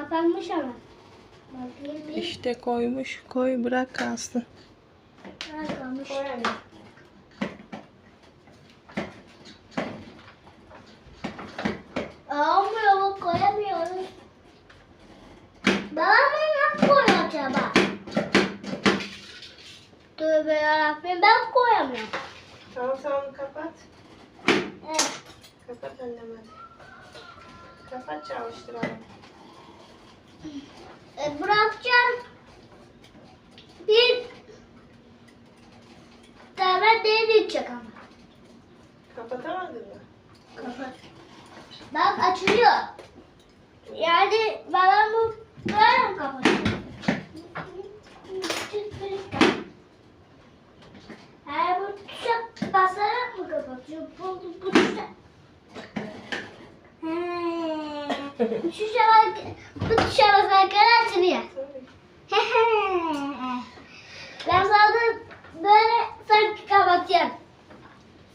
kapanmış ama. Bakayım bir. İşte koymuş. Koy bırak kalsın. Anne. Olmuyor bu koyamıyoruz. Babam nasıl koyuyor acaba? Tövbe yarabbim ben koyamıyorum. Tamam sen onu kapat. Evet. Kapat annem hadi. Kapat çalıştıralım. E, bırakacağım. Bir tane deneyecek ama. Kapatamadın mı? Kapat. Bak açılıyor. Yani babam bu böyle mi kapatıyor? Hayır bu tuşa basarak mı kapatıyor? Bu, bu tuşa. Tuşa bak, bu basarak açılıyor. Ben sandım böyle sanki kapatıyorum.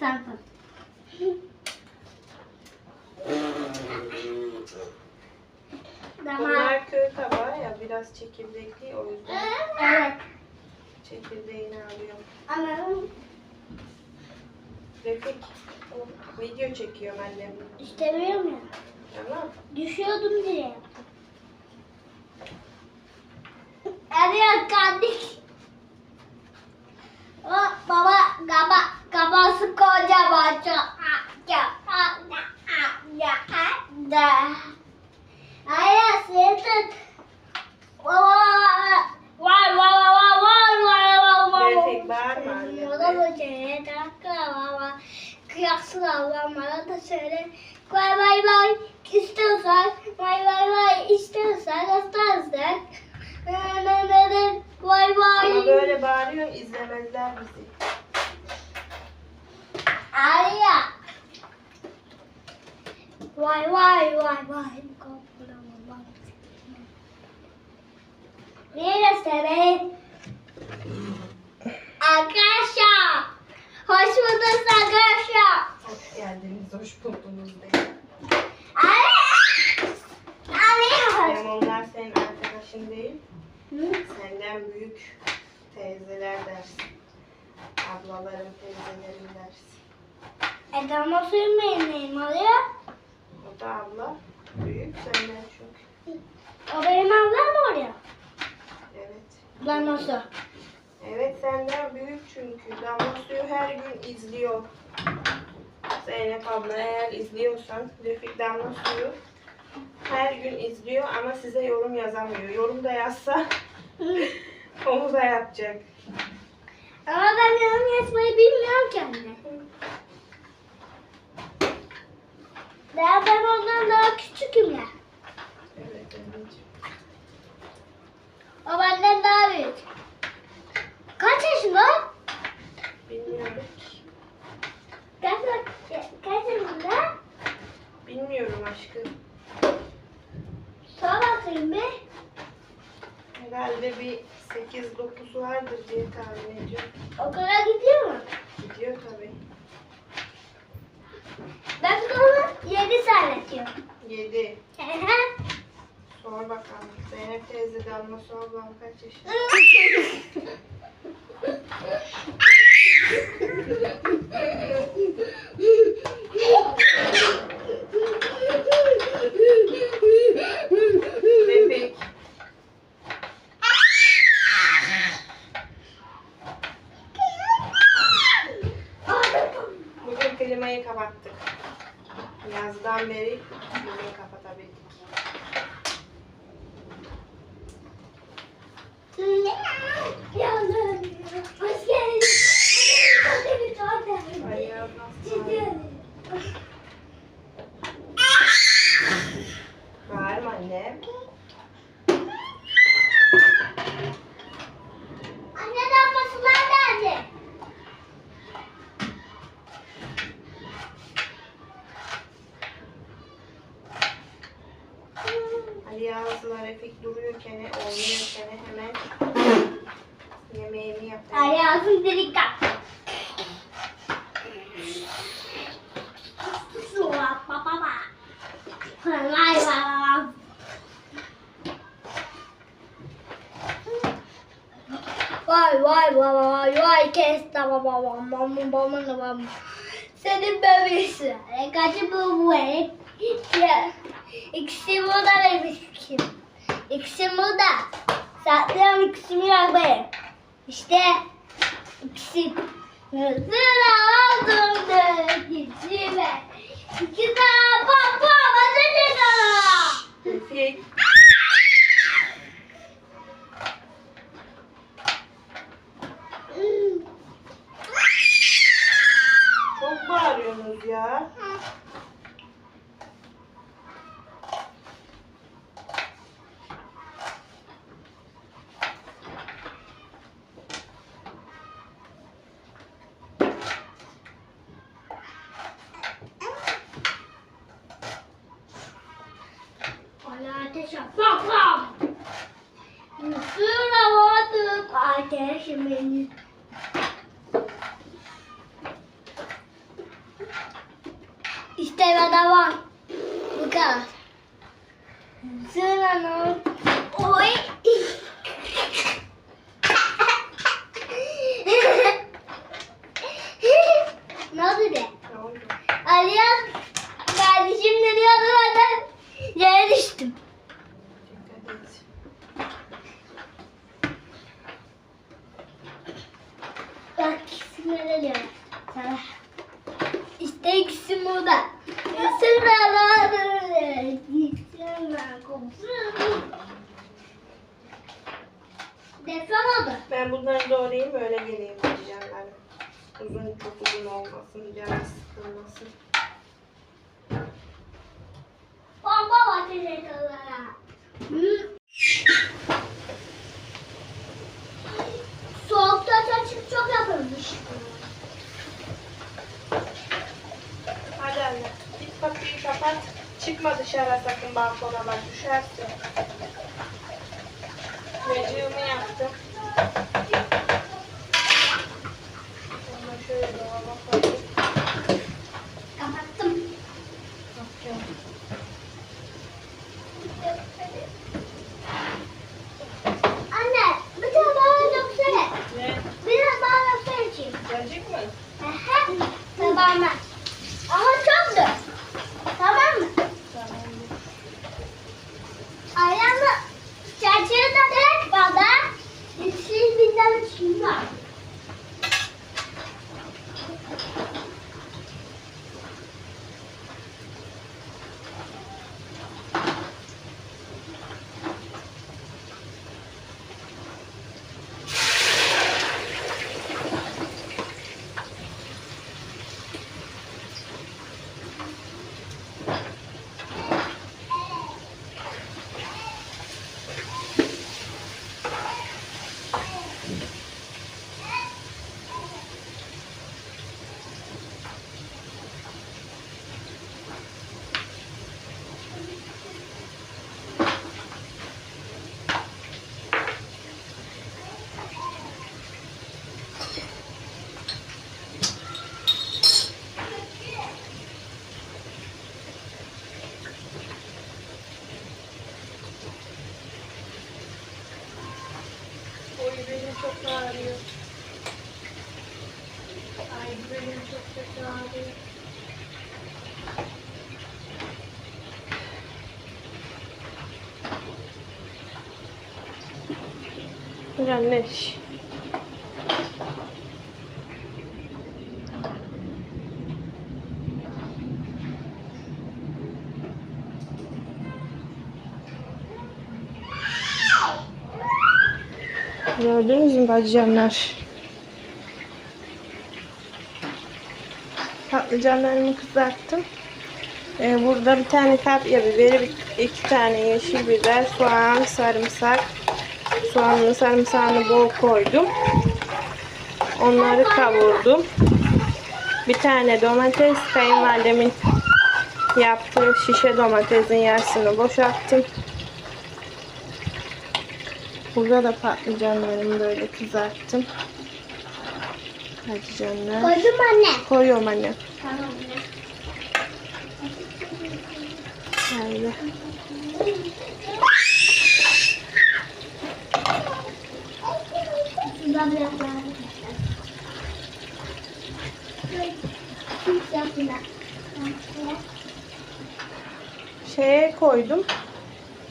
Sanki. Bunlar köy tabağı ya biraz çekirdekli o yüzden Evet. çekirdeğini alıyorum. Anladım. Refik video çekiyorum annem. İstemiyorum ya. Tamam. Düşüyordum diye kardeş. O baba kaba kafası kocaman çok. Hayır sırtın. Vay vay Refik bağırma anne. O da söyle. Vay vay vay istiyorsan. Vay vay vay istiyorsan. Istersen. Vay Ama vay. böyle bağırıyorsun izlemezler bizi. Arya. Vay vay vay vay. Neresi Arkadaşlar. Hoş bulduk arkadaşlar. Hoş geldiniz, hoş buldunuz de. Arya. Arya. Hem onlar senin arkadaşın değil, senden büyük teyzeler dersin. Ablalarım, teyzelerim dersin. E tamam suyum benim neyim oluyor? O da abla, büyük senden çünkü. O benim ablam mı oluyor? Evet. Lan nasıl? Evet senden büyük çünkü. Damla suyu her gün izliyor. Zeynep abla eğer izliyorsan Refik Damla suyu her gün izliyor ama size yorum yazamıyor. Yorum da yazsa onu da yapacak. Ama ben yorum yazmayı bilmiyorum ki anne. Daha ben ondan daha küçüküm ya. Evet anneciğim. O benden daha büyük. Kaç yaşında? Bilmiyorum. Kaç, kaç yaşında? Bilmiyorum aşkım. Sor bakayım bir. Herhalde bir 8-9 vardır diye tahmin ediyorum. Okula gidiyor mu? Gidiyor tabii. Ben onu 7 zannediyorum. 7. Hı hı. Sor bakalım. Zeynep teyze Damla su ablam kaç yaşında? Refik. annem. Vay vay vay vay vay kes tamam babam babam babam babam. Senin bebeğisi. E, kaçı bu bu e? İkisi burada vermiş kim? İkisi burada. Saklıyorum ikisini benim. İşte ikisi. Sıra aldım da ikisi ve iki tane bak bak hadi çıkalım. Tevfik. Çok bağırıyorsunuz ya. Hala ateş yap. Bak bak. Mısır havadık ateşimiz. İşte de var. Bu kadar. Mısır hanım. Oy. ne oldu be? Ne oldu? Aliyan kardeşim ne diyordu ben yere düştüm. Dikkat et. Bak ikisine ne diyor sana. İşte ikisi burada. Sıraları. Gitsinler komşum. Deprem oldu. Ben bunları doğrayayım öyle geleyim diyeceğim ben. Uzun çok uzun olmasın, canı sıkılmasın. Bomba ateş ediyorlar. Soğukta açık çok yapılmış. Hadi anne, git kapıyı kapat. Dışarı sakın balkona bak düşersin. Mecığımı yaptım. Sonra şöyle dolaba koyayım. Kapattım. Bakıyorum. Anne, bir tane daha döksene. Ne? Biraz daha döksene içeyim. Gelecek mi? Aha, Tamam. Ama çok dök. Tamam mı? Tamam. Ayağımı çerçeve de dök bana. Siz bizden şimdi var. Oy benim çok ağrıyor. Ay benim çok kötü ağrıyor. Şş. Gördünüz mü bacıcanlar? Patlıcanlarımı kızarttım. Ee, burada bir tane kapya biberi, iki tane yeşil biber, soğan, sarımsak. Soğanını, sarımsağını bol koydum. Onları kavurdum. Bir tane domates, kayınvalidemin yaptığı şişe domatesin yarısını boşalttım. Burada da patlıcanlarımı böyle kızarttım. Patlıcanlar. Koydum anne. Koyuyorum anne. Tamam. Şöyle. Şuradan koydum.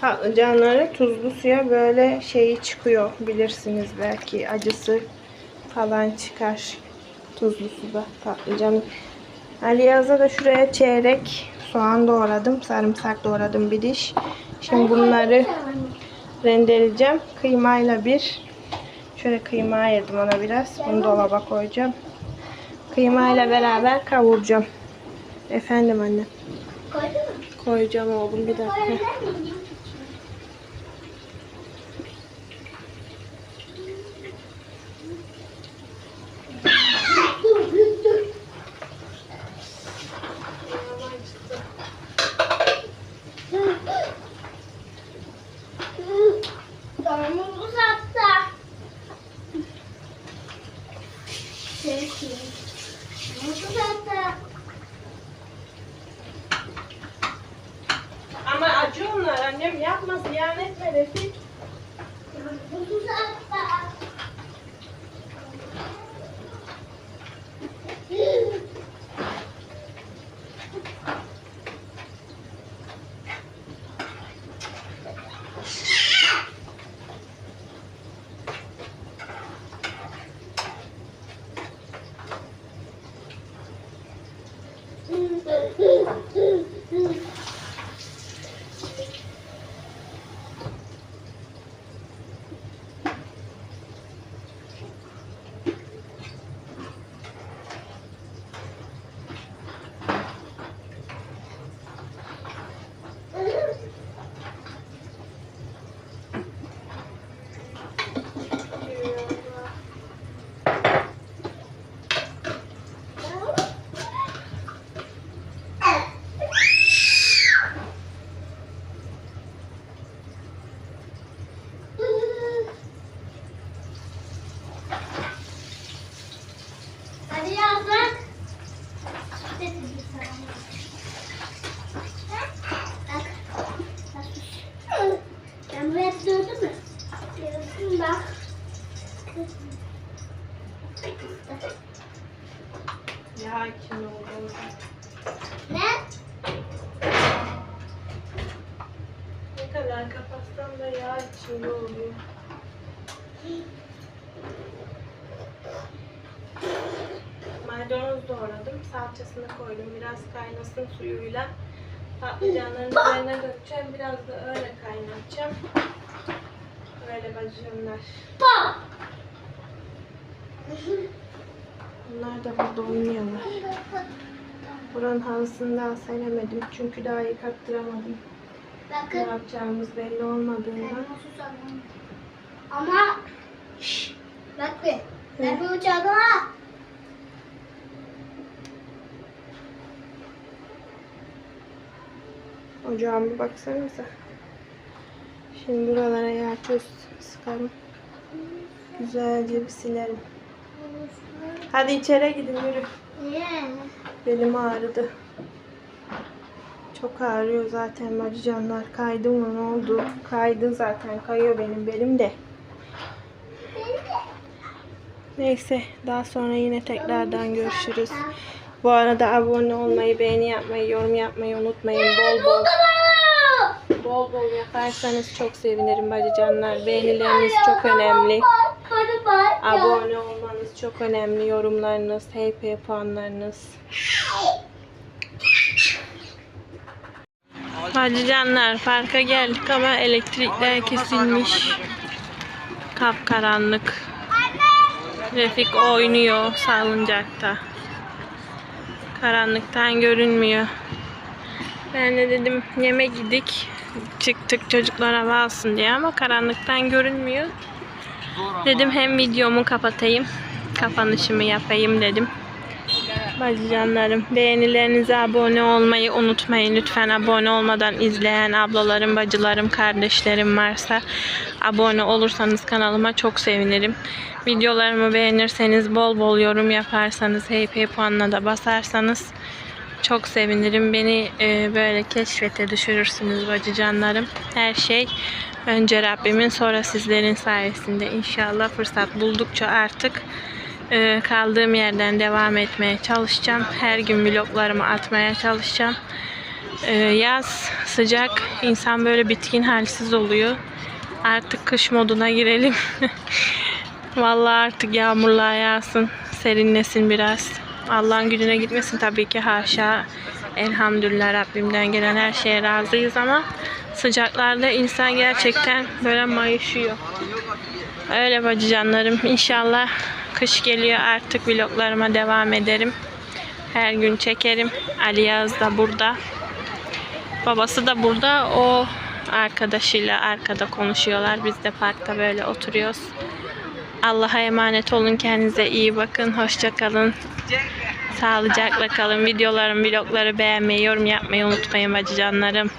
Patlıcanları tuzlu suya böyle şeyi çıkıyor bilirsiniz belki acısı falan çıkar tuzlu suda patlıcanı. Ali Yaz'a da şuraya çeyrek soğan doğradım. Sarımsak doğradım bir diş. Şimdi bunları rendeleyeceğim. Kıymayla bir. Şöyle kıyma ayırdım ona biraz. Bunu dolaba koyacağım. Kıymayla beraber kavuracağım. Efendim anne. Koydun mu? Koyacağım oğlum bir dakika. Salçasını koydum. Biraz kaynasın suyuyla. Patlıcanların üzerine dökeceğim. Biraz da öyle kaynatacağım. Böyle bacımlar. Bunlar da burada oynuyorlar. Buranın halısını daha seremedim. Çünkü daha yıkattıramadım. Ne Bakın. yapacağımız belli olmadığından. Ama Şşş, bak bir. Ben bir uçadım Ocağıma baksanıza. Şimdi buralara yağ köz sıkarım. Güzelce bir silerim. Hadi içeri gidin yürü. Belim ağrıdı. Çok ağrıyor zaten bacıcanlar. Kaydı mı ne oldu? Kaydı zaten. Kayıyor benim belim de. Neyse daha sonra yine tekrardan görüşürüz. Bu arada abone olmayı, beğeni yapmayı, yorum yapmayı unutmayın. Bol bol bol bol yaparsanız çok sevinirim bacıcanlar. Beğenileriniz çok önemli. Abone olmanız çok önemli. Yorumlarınız, HP puanlarınız. Bacıcanlar parka geldik ama elektrikler kesilmiş. Kapkaranlık. Refik oynuyor salıncakta. Karanlıktan görünmüyor. Ben de dedim yemek gidik. Çıktık çocuklar hava alsın diye ama karanlıktan görünmüyor. Dedim hem videomu kapatayım, kapanışımı yapayım dedim. Bacıcanlarım, beğenilerinize abone olmayı unutmayın. Lütfen abone olmadan izleyen ablalarım, bacılarım, kardeşlerim varsa abone olursanız kanalıma çok sevinirim. Videolarımı beğenirseniz, bol bol yorum yaparsanız, HP puanına da basarsanız çok sevinirim. Beni e, böyle keşfete düşürürsünüz bacıcanlarım. Her şey önce Rabbimin sonra sizlerin sayesinde inşallah fırsat buldukça artık e, kaldığım yerden devam etmeye çalışacağım. Her gün vloglarımı atmaya çalışacağım. Ee, yaz sıcak insan böyle bitkin halsiz oluyor. Artık kış moduna girelim. Vallahi artık yağmurlar yağsın, serinlesin biraz. Allah'ın gününe gitmesin tabii ki haşa. Elhamdülillah Rabbimden gelen her şeye razıyız ama sıcaklarda insan gerçekten böyle mayışıyor. Öyle bacı canlarım. İnşallah kış geliyor artık vloglarıma devam ederim. Her gün çekerim. Ali Yağız da burada. Babası da burada. O arkadaşıyla arkada konuşuyorlar. Biz de parkta böyle oturuyoruz. Allah'a emanet olun. Kendinize iyi bakın. Hoşça kalın. Sağlıcakla kalın. Videolarım, vlogları beğenmeyi, yorum yapmayı unutmayın bacı canlarım.